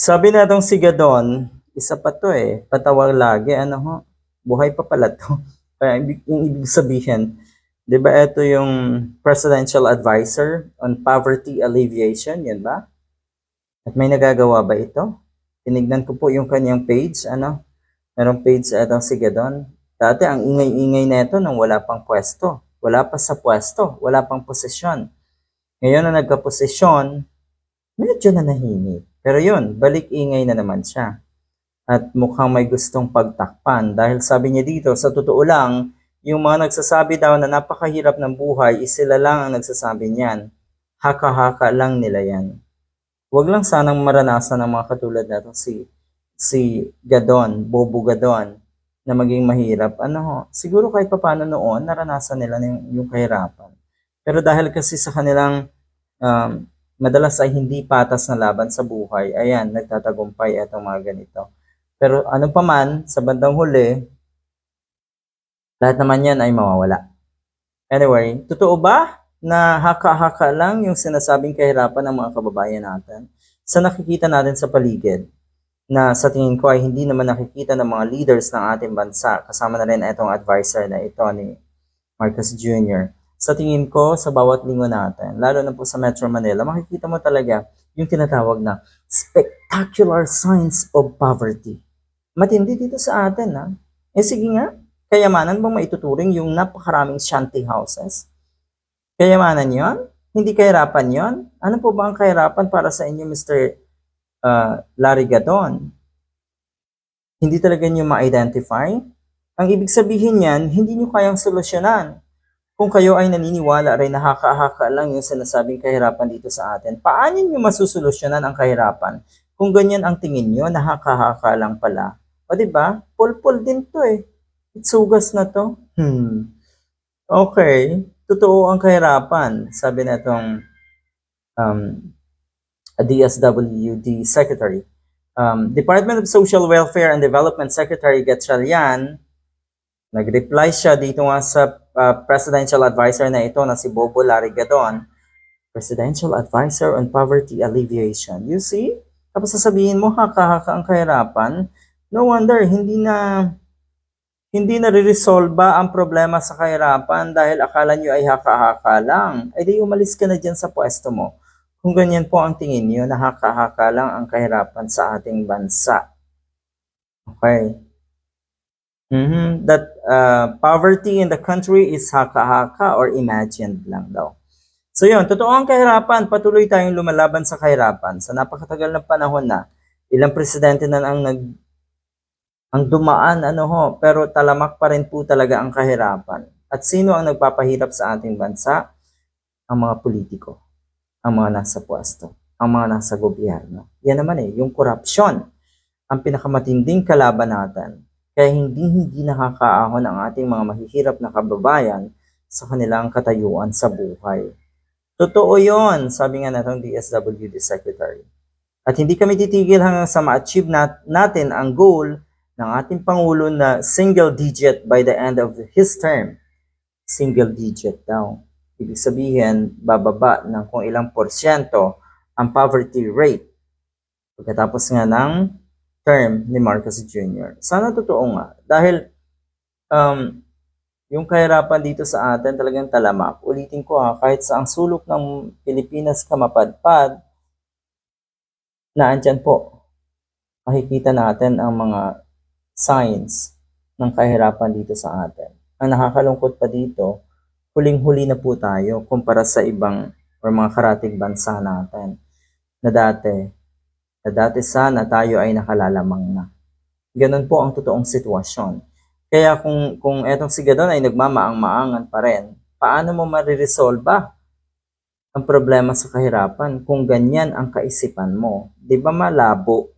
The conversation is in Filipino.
Sabi na itong si Gadon, isa pa to eh, patawag lagi, ano ho, buhay pa pala to. Kaya yung ibig sabihin, di ba ito yung Presidential Advisor on Poverty Alleviation, yun ba? At may nagagawa ba ito? Tinignan ko po yung kanyang page, ano, merong page itong si Gadon. Dati ang ingay-ingay nito nung wala pang pwesto. Wala pa sa pwesto, wala pang posisyon. Ngayon na nagka-posisyon, medyo nanahimik. Pero yun, balik ingay na naman siya. At mukhang may gustong pagtakpan dahil sabi niya dito, sa totoo lang, yung mga nagsasabi daw na napakahirap ng buhay, is sila lang ang nagsasabi niyan. Haka-haka lang nila yan. Huwag lang sanang maranasan ng mga katulad natin si si Gadon, Bobo Gadon, na maging mahirap. Ano ho, siguro kahit papaano noon, naranasan nila yung, yung kahirapan. Pero dahil kasi sa kanilang um, madalas ay hindi patas na laban sa buhay, ayan, nagtatagumpay itong mga ganito. Pero ano pa man, sa bandang huli, lahat naman yan ay mawawala. Anyway, totoo ba na haka-haka lang yung sinasabing kahirapan ng mga kababayan natin? Sa nakikita natin sa paligid, na sa tingin ko ay hindi naman nakikita ng mga leaders ng ating bansa, kasama na rin itong advisor na ito ni Marcos Jr. Sa tingin ko, sa bawat linggo natin, lalo na po sa Metro Manila, makikita mo talaga yung tinatawag na spectacular signs of poverty. Matindi dito sa atin, ha? Eh sige nga, kayamanan bang maituturing yung napakaraming shanty houses? Kayamanan yon? Hindi kahirapan yon? Ano po ba ang kahirapan para sa inyo, Mr. uh, Larry Gadon? Hindi talaga nyo ma-identify? Ang ibig sabihin niyan, hindi nyo kayang solusyonan. Kung kayo ay naniniwala rin na haka-haka lang yung sinasabing kahirapan dito sa atin, paano nyo masusolusyonan ang kahirapan? Kung ganyan ang tingin nyo, na haka-haka lang pala. O ba? Pulpul din to eh. Itsugas na to. Hmm. Okay. Totoo ang kahirapan. Sabi na itong um, DSWD Secretary. Um, Department of Social Welfare and Development Secretary Gatchalian, nag-reply siya dito nga sa uh, presidential advisor na ito na si Bobo Larigadon, Presidential Advisor on Poverty Alleviation. You see? Tapos sasabihin mo, haka-haka ang kahirapan. No wonder, hindi na hindi na resolba ang problema sa kahirapan dahil akala nyo ay haka-haka lang. Ay di umalis ka na dyan sa pwesto mo. Kung ganyan po ang tingin nyo, na haka-haka lang ang kahirapan sa ating bansa. Okay. Mhm, That uh, poverty in the country is haka-haka or imagined lang daw. So yun, totoo ang kahirapan. Patuloy tayong lumalaban sa kahirapan. Sa napakatagal na panahon na, ilang presidente na ang nag ang dumaan ano ho, pero talamak pa rin po talaga ang kahirapan. At sino ang nagpapahirap sa ating bansa? Ang mga politiko, ang mga nasa pwesto, ang mga nasa gobyerno. Yan naman eh, yung korupsyon, ang pinakamatinding kalaban natin. Kaya hindi hindi nakakaahon ang ating mga mahihirap na kababayan sa kanilang katayuan sa buhay. Totoo yon, sabi nga natong DSWD Secretary. At hindi kami titigil hanggang sa ma-achieve nat- natin ang goal ng ating Pangulo na single digit by the end of his term. Single digit daw. Ibig sabihin, bababa ng kung ilang porsyento ang poverty rate pagkatapos nga ng term ni Marcos Jr. Sana totoo nga. Dahil um, yung kahirapan dito sa atin talagang talamak. Ulitin ko ha, kahit sa ang sulok ng Pilipinas ka mapadpad, na andyan po, makikita natin ang mga signs ng kahirapan dito sa atin. Ang nakakalungkot pa dito, huling-huli na po tayo kumpara sa ibang or mga karating bansa natin na dati, na dati sana tayo ay nakalalamang na. Ganun po ang totoong sitwasyon. Kaya kung, kung etong si Gadon ay nagmamaang-maangan pa rin, paano mo mariresolba ang problema sa kahirapan kung ganyan ang kaisipan mo? Di ba malabo?